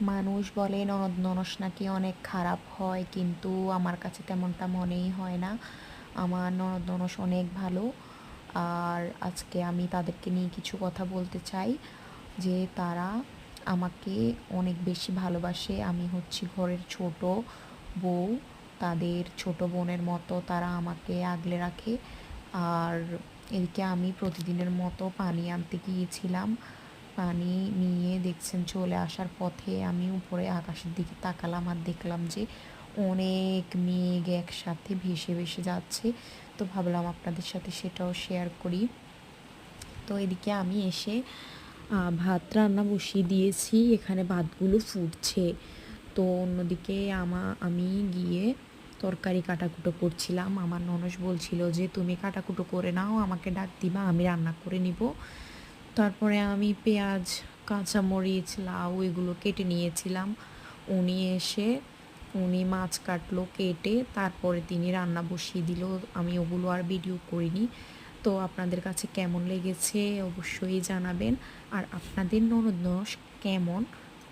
মানুষ বলে, ননদ, ননস নাকি অনেক খারাপ হয়, কিন্তু আমার কাছে তেমনটা মনেই হয় না। আমার ননদ, ননস অনেক ভালো। আর আজকে আমি তাদেরকে নিয়ে কিছু কথা বলতে চাই, যে তারা আমাকে অনেক বেশি ভালোবাসে। আমি হচ্ছি ঘরের ছোট বউ। তাদের ছোট বোনের মতো তারা আমাকে আগলে রাখে। আর এদিকে আমি প্রতিদিনের মতো পানি আনতে গিয়েছিলাম। পানি নিয়ে দেখছেন চলে আসার পথে আমি উপরে আকাশের দিকে তাকালাম আর দেখলাম যে অনেক মেঘ একসাথে ভেসে ভেসে যাচ্ছে। তো ভাবলাম আপনাদের সাথে সেটাও শেয়ার করি। তো এদিকে আমি এসে ভাত রান্না বসিয়ে দিয়েছি, এখানে ভাতগুলো ফুটছে। তো অন্যদিকে আমা, আমি গিয়ে তরকারি কাটাকুটো করছিলাম। আমার ননস বলছিল যে, তুমি কাটাকুটো করে নাও, আমাকে ডাক দিবা, আমি রান্না করে নিব। তারপরে আমি পেঁয়াজ, কাঁচামরিচ, লাউ এগুলো কেটে নিয়েছিলাম। উনি এসে, উনি মাছ কাটলো, কেটে তারপরে তিনি রান্না বসিয়ে দিল। আমি ওগুলো আর ভিডিও করিনি। তো আপনাদের কাছে কেমন লেগেছে অবশ্যই জানাবেন। আর আপনাদের ননদ কেমন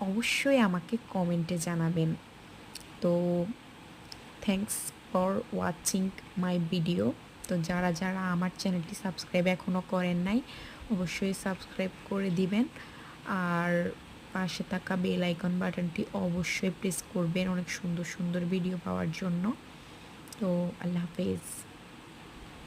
অবশ্যই আমাকে কমেন্টে জানাবেন। তো thanks for watching my video তো যারা যারা আমার চ্যানেলটি সাবস্ক্রাইব এখনও করেন নাই, অবশ্যই সাবস্ক্রাইব করে দিবেন। আর পাশে থাকা বেল আইকন বাটনটি অবশ্যই প্রেস করবেন অনেক সুন্দর সুন্দর ভিডিও পাওয়ার জন্য। তো আল্লাহ হাফেজ।